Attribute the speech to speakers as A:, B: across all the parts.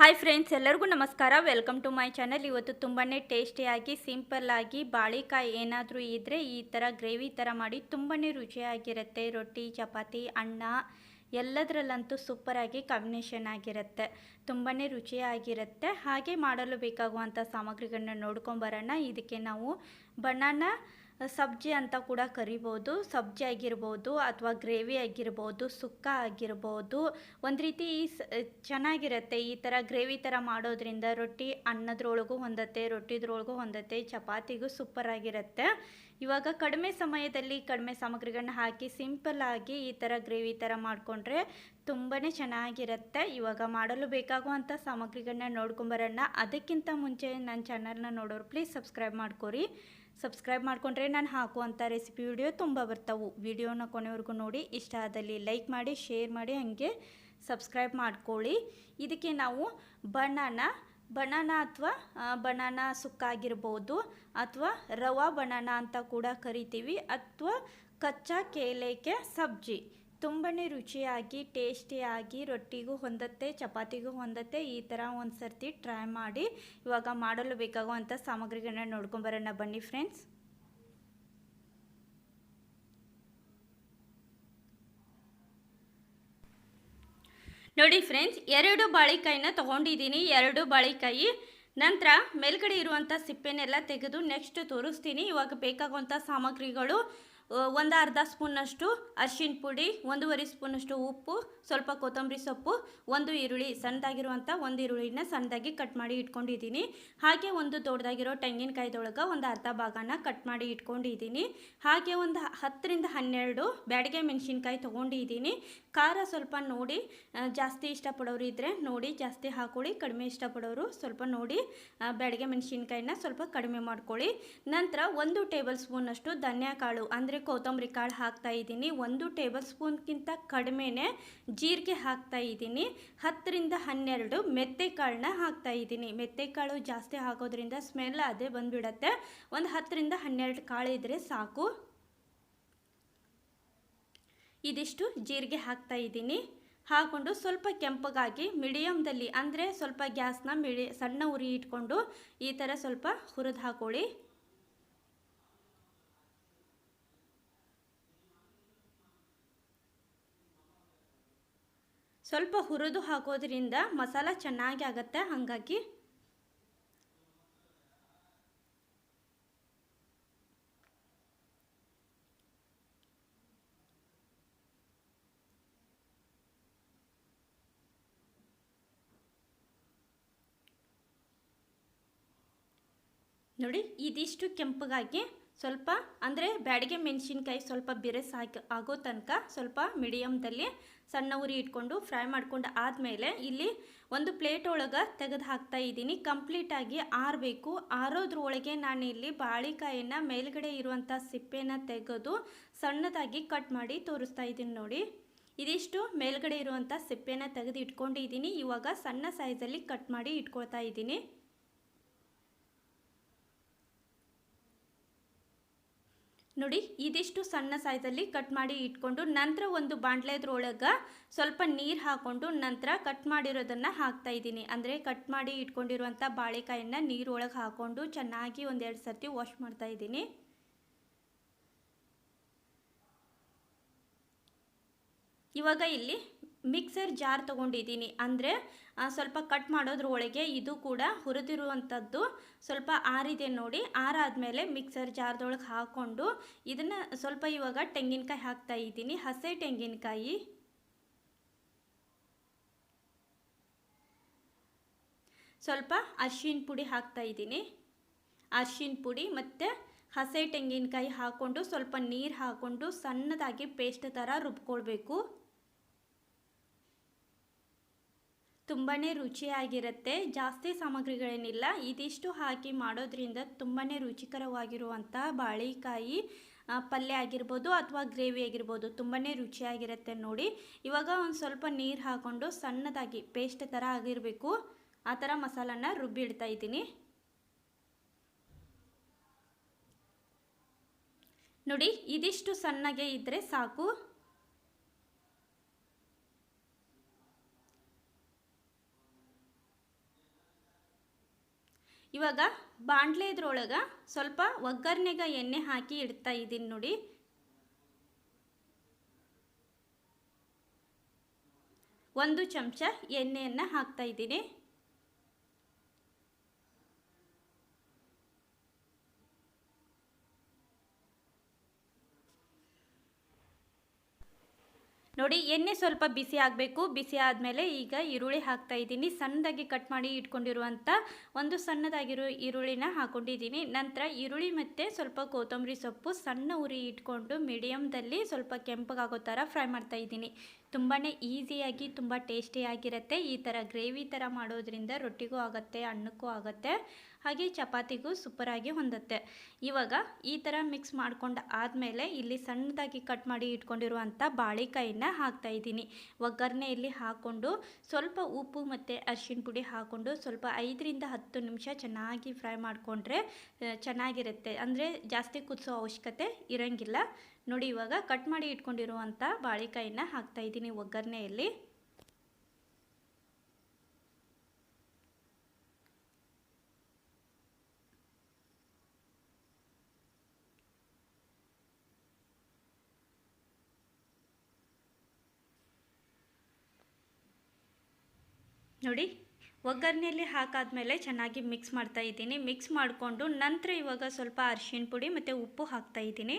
A: Hi friends ಎಲ್ಲರಿಗೂ ನಮಸ್ಕಾರ. Welcome to my channel ಇವತ್ತು ತುಂಬಾ ಟೇಸ್ಟಿಯಾಗಿ ಸಿಂಪಲ್ಲಾಗಿ ಬಾಳೆಕಾಯಿ ಏನಾದರೂ ಇದ್ದರೆ ಈ ಥರ ಗ್ರೇವಿ ಥರ ಮಾಡಿ ತುಂಬಾ ರುಚಿಯಾಗಿರುತ್ತೆ. ರೊಟ್ಟಿ, ಚಪಾತಿ, ಅನ್ನ ಎಲ್ಲದರಲ್ಲಂತೂ ಸೂಪರಾಗಿ ಕಾಂಬಿನೇಷನ್ ಆಗಿರುತ್ತೆ. ತುಂಬಾ ರುಚಿಯಾಗಿರುತ್ತೆ. ಹಾಗೆ ಮಾಡಲು ಬೇಕಾಗುವಂಥ ಸಾಮಗ್ರಿಗಳನ್ನ ನೋಡ್ಕೊಂಬರೋಣ ಇದಕ್ಕೆ ನಾವು ಬನಾನ ಸಬ್ಜಿ ಅಂತ ಕೂಡ ಕರಿಬೋದು. ಸಬ್ಜಿ ಆಗಿರ್ಬೋದು ಅಥವಾ ಗ್ರೇವಿ ಆಗಿರ್ಬೋದು, ಸುಕ್ಕ ಆಗಿರ್ಬೋದು. ಒಂದು ರೀತಿ ಚೆನ್ನಾಗಿರುತ್ತೆ ಈ ಥರ ಗ್ರೇವಿ ಥರ ಮಾಡೋದ್ರಿಂದ ರೊಟ್ಟಿ ಅನ್ನದ್ರೊಳಗೂ ಹೊಂದತ್ತೆ, ರೊಟ್ಟಿದ್ರೊಳಗೂ ಹೊಂದತ್ತೆ, ಚಪಾತಿಗೂ ಸೂಪರ್ ಆಗಿರುತ್ತೆ. ಇವಾಗ ಕಡಿಮೆ ಸಮಯದಲ್ಲಿ ಕಡಿಮೆ ಸಾಮಗ್ರಿಗಳನ್ನ ಹಾಕಿ ಸಿಂಪಲ್ ಆಗಿ ಈ ಥರ ಗ್ರೇವಿ ಥರ ಮಾಡಿಕೊಂಡ್ರೆ ತುಂಬಾ ಚೆನ್ನಾಗಿರುತ್ತೆ. ಇವಾಗ ಮಾಡಲು ಬೇಕಾಗುವಂಥ ಸಾಮಗ್ರಿಗಳನ್ನ ನೋಡ್ಕೊಂಬರೋಣ ಅದಕ್ಕಿಂತ ಮುಂಚೆ ನನ್ನ ಚಾನಲ್ನ ನೋಡೋರು ಪ್ಲೀಸ್ ಸಬ್ಸ್ಕ್ರೈಬ್ ಮಾಡ್ಕೊರಿ. ಸಬ್ಸ್ಕ್ರೈಬ್ ಮಾಡಿಕೊಂಡ್ರೆ ನಾನು ಹಾಕುವಂಥ ರೆಸಿಪಿ ವಿಡಿಯೋ ತುಂಬ ಬರ್ತವೆ. ವಿಡಿಯೋನ ಕೊನೆವರೆಗೂ ನೋಡಿ. ಇಷ್ಟ ಆದಲ್ಲಿ ಲೈಕ್ ಮಾಡಿ, ಶೇರ್ ಮಾಡಿ, ಹಾಗೆ ಸಬ್ಸ್ಕ್ರೈಬ್ ಮಾಡ್ಕೊಳ್ಳಿ. ಇದಕ್ಕೆ ನಾವು ಬನಾನ ಬನಾನ ಅಥವಾ ಬನಾನ ಸುಕ್ಕಾಗಿರ್ಬೋದು ಅಥವಾ ರವಾ ಬನಾನ ಅಂತ ಕೂಡ ಕರಿತೀವಿ. ಅಥವಾ ಕಚ್ಚಾ ಕೇಲೇಕೆ ಸಬ್ಜಿ. ತುಂಬಾ ರುಚಿಯಾಗಿ, ಟೇಸ್ಟಿಯಾಗಿ ರೊಟ್ಟಿಗೂ ಹೊಂದತ್ತೆ, ಚಪಾತಿಗೂ ಹೊಂದತ್ತೆ. ಈ ಥರ ಒಂದು ಸರ್ತಿ ಟ್ರೈ ಮಾಡಿ ಇವಾಗ ಮಾಡಲು ಬೇಕಾಗುವಂಥ ಸಾಮಗ್ರಿಗಳನ್ನ ನೋಡ್ಕೊಂಬರೋಣ ಬನ್ನಿ ಫ್ರೆಂಡ್ಸ್ ನೋಡಿ ಫ್ರೆಂಡ್ಸ್ ಎರಡು ಬಾಳೆಕಾಯಿನ ತೊಗೊಂಡಿದ್ದೀನಿ. ಎರಡು ಬಾಳೆಕಾಯಿ ನಂತರ ಮೇಲ್ಗಡೆ ಇರುವಂಥ ಸಿಪ್ಪೆನೆಲ್ಲ ತೆಗೆದು ನೆಕ್ಸ್ಟ್ ತೋರಿಸ್ತೀನಿ. ಇವಾಗ ಬೇಕಾಗುವಂಥ ಸಾಮಗ್ರಿಗಳು ಒಂದು ಅರ್ಧ ಸ್ಪೂನಷ್ಟು ಅರಿಶಿನ ಪುಡಿ, ಒಂದೂವರೆ ಸ್ಪೂನಷ್ಟು ಉಪ್ಪು, ಸ್ವಲ್ಪ ಕೊತ್ತಂಬರಿ ಸೊಪ್ಪು, ಒಂದು ಈರುಳ್ಳಿ ಸಣ್ಣದಾಗಿರುವಂಥ ಒಂದು ಈರುಳ್ಳಿನ ಸಣ್ಣದಾಗಿ ಕಟ್ ಮಾಡಿ ಇಟ್ಕೊಂಡಿದ್ದೀನಿ. ಹಾಗೆ ಒಂದು ದೊಡ್ಡದಾಗಿರೋ ತೆಂಗಿನಕಾಯ್ದೊಳಗೆ ಒಂದು ಅರ್ಧ ಭಾಗನ ಕಟ್ ಮಾಡಿ ಇಟ್ಕೊಂಡಿದ್ದೀನಿ. ಹಾಗೆ ಒಂದು ಹತ್ತರಿಂದ ಹನ್ನೆರಡು ಬ್ಯಾಡಿಗೆ ಮೆಣಸಿನ್ಕಾಯಿ ತೊಗೊಂಡಿದ್ದೀನಿ. ಖಾರ ಸ್ವಲ್ಪ ನೋಡಿ ಜಾಸ್ತಿ ಇಷ್ಟಪಡೋರು ಇದ್ದರೆ ನೋಡಿ, ಜಾಸ್ತಿ ಹಾಕೊಳ್ಳಿ, ಕಡಿಮೆ ಇಷ್ಟಪಡೋರು ಸ್ವಲ್ಪ ನೋಡಿ ಬ್ಯಾಡಿಗೆ ಮೆಣಸಿನ್ಕಾಯಿನ ಸ್ವಲ್ಪ ಕಡಿಮೆ ಮಾಡ್ಕೊಳ್ಳಿ. ನಂತರ ಒಂದು ಟೇಬಲ್ ಸ್ಪೂನಷ್ಟು ಧನ್ಯ ಕಾಳು ಅಂದರೆ ಕೊತ್ತಂಬರಿ ಕಾಳು ಹಾಕ್ತಾ ಇದ್ದೀನಿ. ಒಂದು ಟೇಬಲ್ ಸ್ಪೂನ್ಗಿಂತ ಕಡಿಮೆನೇ ಜೀರಿಗೆ ಹಾಕ್ತಾ ಇದ್ದೀನಿ. ಹತ್ತರಿಂದ ಹನ್ನೆರಡು ಮೆತ್ತೆ ಕಾಳನ್ನ ಹಾಕ್ತಾ ಇದ್ದೀನಿ. ಮೆತ್ತೆ ಕಾಳು ಜಾಸ್ತಿ ಹಾಕೋದ್ರಿಂದ ಸ್ಮೆಲ್ ಅದೇ ಬಂದುಬಿಡತ್ತೆ. ಒಂದು ಹತ್ತರಿಂದ ಹನ್ನೆರಡು ಕಾಳು ಇದ್ದರೆ ಸಾಕು. ಇದಿಷ್ಟು ಜೀರಿಗೆ ಹಾಕ್ತಾ ಇದ್ದೀನಿ. ಹಾಕ್ಕೊಂಡು ಸ್ವಲ್ಪ ಕೆಂಪಗಾಗಿ ಮೀಡಿಯಮ್ದಲ್ಲಿ ಅಂದರೆ ಸ್ವಲ್ಪ ಗ್ಯಾಸ್ನ ಮಿಡಿ, ಸಣ್ಣ ಉರಿ ಇಟ್ಕೊಂಡು ಈ ಥರ ಸ್ವಲ್ಪ ಹುರಿದು ಹಾಕೊಳ್ಳಿ. ಸ್ವಲ್ಪ ಹುರಿದು ಹಾಕೋದ್ರಿಂದ ಮಸಾಲ ಚೆನ್ನಾಗಿ ಆಗುತ್ತೆ ಹಾಗಾಗಿ. ನೋಡಿ, ಇದಿಷ್ಟು ಕೆಂಪಗಾಗಿ ಸ್ವಲ್ಪ, ಅಂದರೆ ಬ್ಯಾಡಿಗೆ ಮೆಣಸಿನ್ಕಾಯಿ ಸ್ವಲ್ಪ ಬಿರಸ್ ಹಾಕಿ ಆಗೋ ತನಕ ಸ್ವಲ್ಪ ಮೀಡಿಯಮ್ದಲ್ಲಿ ಸಣ್ಣ ಉರಿ ಇಟ್ಕೊಂಡು ಫ್ರೈ ಮಾಡ್ಕೊಂಡು ಆದಮೇಲೆ ಇಲ್ಲಿ ಒಂದು ಪ್ಲೇಟ್ ಒಳಗೆ ತೆಗೆದು ಹಾಕ್ತಾ ಇದ್ದೀನಿ. ಕಂಪ್ಲೀಟಾಗಿ ಆರಬೇಕು. ಆರೋದ್ರೊಳಗೆ ನಾನು ಇಲ್ಲಿ ಬಾಳೆಕಾಯಿನ ಮೇಲ್ಗಡೆ ಇರುವಂಥ ಸಿಪ್ಪೆನ ತೆಗೆದು ಸಣ್ಣದಾಗಿ ಕಟ್ ಮಾಡಿ ತೋರಿಸ್ತಾ ಇದ್ದೀನಿ ನೋಡಿ. ಇದಿಷ್ಟು ಮೇಲ್ಗಡೆ ಇರುವಂಥ ಸಿಪ್ಪೆನ ತೆಗೆದು ಇಟ್ಕೊಂಡಿದ್ದೀನಿ. ಇವಾಗ ಸಣ್ಣ ಸೈಜಲ್ಲಿ ಕಟ್ ಮಾಡಿ ಇಟ್ಕೊಳ್ತಾ ಇದ್ದೀನಿ. ನೋಡಿ, ಇದಿಷ್ಟು ಸಣ್ಣ ಸೈಜಲ್ಲಿ ಕಟ್ ಮಾಡಿ ಇಟ್ಕೊಂಡು ನಂತರ ಒಂದು ಬಾಂಡ್ಲೆದ್ರೊಳಗೆ ಸ್ವಲ್ಪ ನೀರು ಹಾಕ್ಕೊಂಡು ನಂತರ ಕಟ್ ಮಾಡಿರೋದನ್ನು ಹಾಕ್ತಾ ಇದ್ದೀನಿ. ಅಂದರೆ ಕಟ್ ಮಾಡಿ ಇಟ್ಕೊಂಡಿರುವಂಥ ಬಾಳೆಕಾಯಿನ ನೀರೊಳಗೆ ಹಾಕ್ಕೊಂಡು ಚೆನ್ನಾಗಿ ಒಂದೆರಡು ಸರ್ತಿ ವಾಶ್ ಮಾಡ್ತಾ ಇದ್ದೀನಿ. ಇವಾಗ ಇಲ್ಲಿ ಮಿಕ್ಸರ್ ಜಾರ್ ತೊಗೊಂಡಿದ್ದೀನಿ. ಅಂದರೆ ಸ್ವಲ್ಪ ಕಟ್ ಮಾಡೋದ್ರ ಒಳಗೆ ಇದು ಕೂಡ ಹುರಿದಿರುವಂಥದ್ದು ಸ್ವಲ್ಪ ಆರಿದೆ ನೋಡಿ. ಆರಾದಮೇಲೆ ಮಿಕ್ಸರ್ ಜಾರ್ದೊಳಗೆ ಹಾಕ್ಕೊಂಡು ಇದನ್ನು ಸ್ವಲ್ಪ ಇವಾಗ ತೆಂಗಿನಕಾಯಿ ಹಾಕ್ತಾ ಇದ್ದೀನಿ. ಹಸೆ ತೆಂಗಿನಕಾಯಿ. ಸ್ವಲ್ಪ ಅರ್ಶಿನ ಪುಡಿ ಹಾಕ್ತಾ ಇದ್ದೀನಿ. ಅರ್ಶಿನ ಪುಡಿ ಮತ್ತು ಹಸೆ ತೆಂಗಿನಕಾಯಿ ಹಾಕ್ಕೊಂಡು ಸ್ವಲ್ಪ ನೀರು ಹಾಕ್ಕೊಂಡು ಸಣ್ಣದಾಗಿ ಪೇಸ್ಟ್ ಥರ ರುಬ್ಕೊಳ್ಬೇಕು. ತುಂಬಾ ರುಚಿಯಾಗಿರುತ್ತೆ. ಜಾಸ್ತಿ ಸಾಮಗ್ರಿಗಳೇನಿಲ್ಲ. ಇದಿಷ್ಟು ಹಾಕಿ ಮಾಡೋದ್ರಿಂದ ತುಂಬಾ ರುಚಿಕರವಾಗಿರುವಂಥ ಬಾಳೆಕಾಯಿ ಪಲ್ಯ ಆಗಿರ್ಬೋದು ಅಥವಾ ಗ್ರೇವಿ ಆಗಿರ್ಬೋದು ತುಂಬಾ ರುಚಿಯಾಗಿರುತ್ತೆ ನೋಡಿ. ಇವಾಗ ಒಂದು ಸ್ವಲ್ಪ ನೀರು ಹಾಕ್ಕೊಂಡು ಸಣ್ಣದಾಗಿ ಪೇಸ್ಟ್ ಥರ ಆಗಿರಬೇಕು. ಆ ಥರ ಮಸಾಲನ ರುಬ್ಬಿಡ್ತಾ ಇದ್ದೀನಿ. ನೋಡಿ, ಇದಿಷ್ಟು ಸಣ್ಣಗೆ ಇದ್ದರೆ ಸಾಕು. ಇವಾಗ ಬಾಣಲೆ ಇದ್ರೊಳಗೆ ಸ್ವಲ್ಪ ಒಗ್ಗರಣೆಗೆ ಎಣ್ಣೆ ಹಾಕಿ ಇಡ್ತಾ ಇದ್ದೀನಿ ನೋಡಿ. ಒಂದು ಚಮಚ ಎಣ್ಣೆಯನ್ನು ಹಾಕ್ತಾ ಇದ್ದೀನಿ. ನೋಡಿ, ಎಣ್ಣೆ ಸ್ವಲ್ಪ ಬಿಸಿ ಆಗಬೇಕು. ಬಿಸಿ ಆದಮೇಲೆ ಈಗ ಈರುಳ್ಳಿ ಹಾಕ್ತಾ ಇದ್ದೀನಿ. ಸಣ್ಣದಾಗಿ ಕಟ್ ಮಾಡಿ ಇಟ್ಕೊಂಡಿರುವಂಥ ಒಂದು ಸಣ್ಣದಾಗಿರೋ ಈರುಳ್ಳಿನ ಹಾಕೊಂಡಿದ್ದೀನಿ. ನಂತರ ಈರುಳ್ಳಿ ಮತ್ತು ಸ್ವಲ್ಪ ಕೊತ್ತಂಬರಿ ಸೊಪ್ಪು ಸಣ್ಣ ಉರಿ ಇಟ್ಕೊಂಡು ಮೀಡಿಯಮ್ದಲ್ಲಿ ಸ್ವಲ್ಪ ಕೆಂಪಗಾಗೋ ಥರ ಫ್ರೈ ಮಾಡ್ತಾ ಇದ್ದೀನಿ. ತುಂಬಾ ಈಸಿಯಾಗಿ ತುಂಬ ಟೇಸ್ಟಿಯಾಗಿರುತ್ತೆ ಈ ಥರ ಗ್ರೇವಿ ಥರ ಮಾಡೋದ್ರಿಂದ ರೊಟ್ಟಿಗೂ ಆಗುತ್ತೆ, ಅನ್ನಕ್ಕೂ ಆಗುತ್ತೆ. ಹಾಗೆ ಚಪಾತಿಗೂ ಸೂಪರಾಗಿ ಹೊಂದುತ್ತೆ. ಇವಾಗ ಈ ಥರ ಮಿಕ್ಸ್ ಮಾಡ್ಕೊಂಡು ಆದಮೇಲೆ ಇಲ್ಲಿ ಸಣ್ಣದಾಗಿ ಕಟ್ ಮಾಡಿ ಇಟ್ಕೊಂಡಿರುವಂಥ ಬಾಳೆಕಾಯಿನ ಹಾಕ್ತಾ ಇದ್ದೀನಿ. ಒಗ್ಗರಣೆಯಲ್ಲಿ ಹಾಕ್ಕೊಂಡು ಸ್ವಲ್ಪ ಉಪ್ಪು ಮತ್ತು ಅರಿಶಿಣ ಪುಡಿ ಹಾಕ್ಕೊಂಡು ಸ್ವಲ್ಪ ಐದರಿಂದ ಹತ್ತು ನಿಮಿಷ ಚೆನ್ನಾಗಿ ಫ್ರೈ ಮಾಡಿಕೊಂಡ್ರೆ ಚೆನ್ನಾಗಿರುತ್ತೆ. ಅಂದರೆ ಜಾಸ್ತಿ ಕುದಿಸೋ ಅವಶ್ಯಕತೆ ಇರೋಂಗಿಲ್ಲ. ನೋಡಿ, ಇವಾಗ ಕಟ್ ಮಾಡಿ ಇಟ್ಕೊಂಡಿರುವಂಥ ಬಾಳೆಕಾಯಿನ ಹಾಕ್ತಾ ಇದ್ದೀನಿ ಒಗ್ಗರಣೆಯಲ್ಲಿ. ನೋಡಿ, ಒಗ್ಗರಣೆಯಲ್ಲಿ ಹಾಕಾದ್ಮೇಲೆ ಚೆನ್ನಾಗಿ ಮಿಕ್ಸ್ ಮಾಡ್ತಾ ಇದ್ದೀನಿ. ಮಿಕ್ಸ್ ಮಾಡಿಕೊಂಡು ನಂತರ ಇವಾಗ ಸ್ವಲ್ಪ ಅರಿಶಿನ ಪುಡಿ ಮತ್ತು ಉಪ್ಪು ಹಾಕ್ತಾ ಇದ್ದೀನಿ.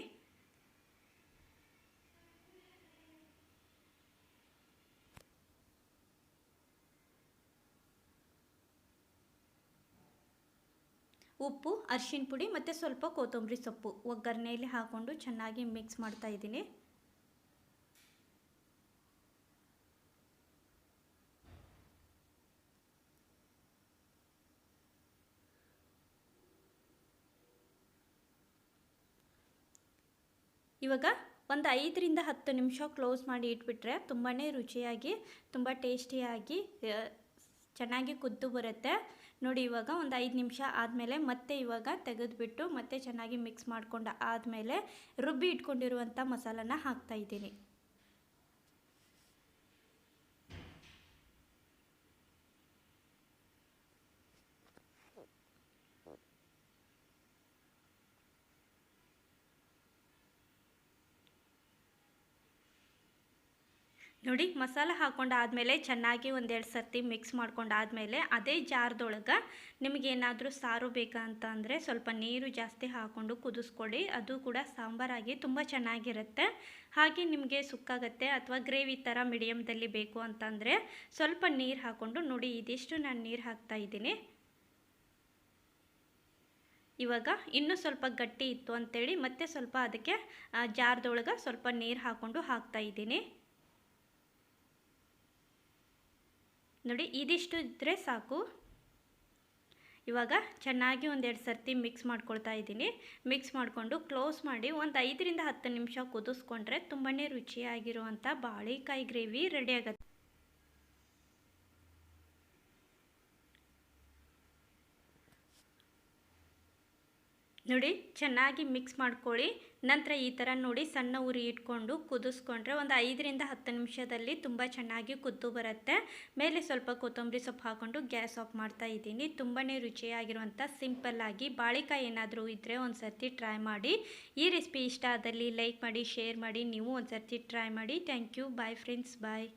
A: ಉಪ್ಪು, ಅರಿಶಿಣ ಪುಡಿ ಮತ್ತು ಸ್ವಲ್ಪ ಕೊತ್ತಂಬರಿ ಸೊಪ್ಪು. ಒಗ್ಗರಣೆಯಲ್ಲಿ ಹಾಕ್ಕೊಂಡು ಚೆನ್ನಾಗಿ ಮಿಕ್ಸ್ ಮಾಡ್ತಾ ಇದ್ದೀನಿ. ಇವಾಗ ಒಂದು ಐದರಿಂದ ಹತ್ತು ನಿಮಿಷ ಕ್ಲೋಸ್ ಮಾಡಿ ಇಟ್ಬಿಟ್ರೆ ತುಂಬಾ ರುಚಿಯಾಗಿ, ತುಂಬ ಟೇಸ್ಟಿಯಾಗಿ ಚೆನ್ನಾಗಿ ಕುದ್ದು ಬರುತ್ತೆ. ನೋಡಿ, ಇವಾಗ ಒಂದು ಐದು ನಿಮಿಷ ಆದಮೇಲೆ ಮತ್ತೆ ಇವಾಗ ತೆಗೆದುಬಿಟ್ಟು ಮತ್ತೆ ಚೆನ್ನಾಗಿ ಮಿಕ್ಸ್ ಮಾಡ್ಕೊಂಡು ಆದಮೇಲೆ ರುಬ್ಬಿ ಇಟ್ಕೊಂಡಿರುವಂಥ ಮಸಾಲನ ಹಾಕ್ತಾ ನೋಡಿ, ಮಸಾಲ ಹಾಕೊಂಡಾದಮೇಲೆ ಚೆನ್ನಾಗಿ ಒಂದೆರಡು ಸರ್ತಿ ಮಿಕ್ಸ್ ಮಾಡ್ಕೊಂಡಾದಮೇಲೆ ಅದೇ ಜಾರ್ದೊಳಗೆ ನಿಮಗೇನಾದರೂ ಸಾರು ಬೇಕಂತ ಅಂದರೆ ಸ್ವಲ್ಪ ನೀರು ಜಾಸ್ತಿ ಹಾಕ್ಕೊಂಡು ಕುದಿಸ್ಕೊಳ್ಳಿ. ಅದು ಕೂಡ ಸಾಂಬಾರಾಗಿ ತುಂಬ ಚೆನ್ನಾಗಿರುತ್ತೆ. ಹಾಗೆ ನಿಮಗೆ ಸುಕ್ಕಾಗತ್ತೆ ಅಥವಾ ಗ್ರೇವಿ ಥರ ಮೀಡಿಯಮ್ದಲ್ಲಿ ಬೇಕು ಅಂತಂದರೆ ಸ್ವಲ್ಪ ನೀರು ಹಾಕ್ಕೊಂಡು ನೋಡಿ, ಇದಿಷ್ಟು ನಾನು ನೀರು ಹಾಕ್ತಾ ಇದ್ದೀನಿ. ಇವಾಗ ಇನ್ನೂ ಸ್ವಲ್ಪ ಗಟ್ಟಿ ಇತ್ತು ಅಂತೇಳಿ ಮತ್ತೆ ಸ್ವಲ್ಪ ಅದಕ್ಕೆ ಜಾರ್ದೊಳಗೆ ಸ್ವಲ್ಪ ನೀರು ಹಾಕ್ಕೊಂಡು ಹಾಕ್ತಾ ಇದ್ದೀನಿ. ನೋಡಿ, ಇದಿಷ್ಟು ಇದ್ದರೆ ಸಾಕು. ಇವಾಗ ಚೆನ್ನಾಗಿ ಒಂದೆರಡು ಸರ್ತಿ ಮಿಕ್ಸ್ ಮಾಡ್ಕೊಳ್ತಾ ಇದ್ದೀನಿ. ಮಿಕ್ಸ್ ಮಾಡಿಕೊಂಡು ಕ್ಲೋಸ್ ಮಾಡಿ ಒಂದು ಐದರಿಂದ ಹತ್ತು ನಿಮಿಷ ಕುದಿಸ್ಕೊಂಡ್ರೆ ತುಂಬಾ ರುಚಿಯಾಗಿರುವಂಥ ಬಾಳೆಕಾಯಿ ಗ್ರೇವಿ ರೆಡಿ ಆಗುತ್ತೆ. ನೋಡಿ, ಚೆನ್ನಾಗಿ ಮಿಕ್ಸ್ ಮಾಡ್ಕೊಳ್ಳಿ. ನಂತರ ಈ ಥರ ನೋಡಿ ಸಣ್ಣ ಉರಿ ಇಟ್ಕೊಂಡು ಕುದಿಸ್ಕೊಂಡ್ರೆ ಒಂದು ಐದರಿಂದ ಹತ್ತು ನಿಮಿಷದಲ್ಲಿ ತುಂಬ ಚೆನ್ನಾಗಿ ಕುದ್ದು ಬರುತ್ತೆ. ಮೇಲೆ ಸ್ವಲ್ಪ ಕೊತ್ತಂಬರಿ ಸೊಪ್ಪು ಹಾಕ್ಕೊಂಡು ಗ್ಯಾಸ್ ಆಫ್ ಮಾಡ್ತಾ ಇದ್ದೀನಿ. ತುಂಬಾ ರುಚಿಯಾಗಿರುವಂಥ ಸಿಂಪಲ್ಲಾಗಿ ಬಾಳೆಕಾಯಿ ಏನಾದರೂ ಇದ್ದರೆ ಒಂದು ಸರ್ತಿ ಟ್ರೈ ಮಾಡಿ. ಈ ರೆಸಿಪಿ ಇಷ್ಟ ಆದಲ್ಲಿ ಲೈಕ್ ಮಾಡಿ, ಶೇರ್ ಮಾಡಿ. ನೀವು ಒಂದು ಸರ್ತಿ ಟ್ರೈ ಮಾಡಿ. Thank you. Bye friends. Bye.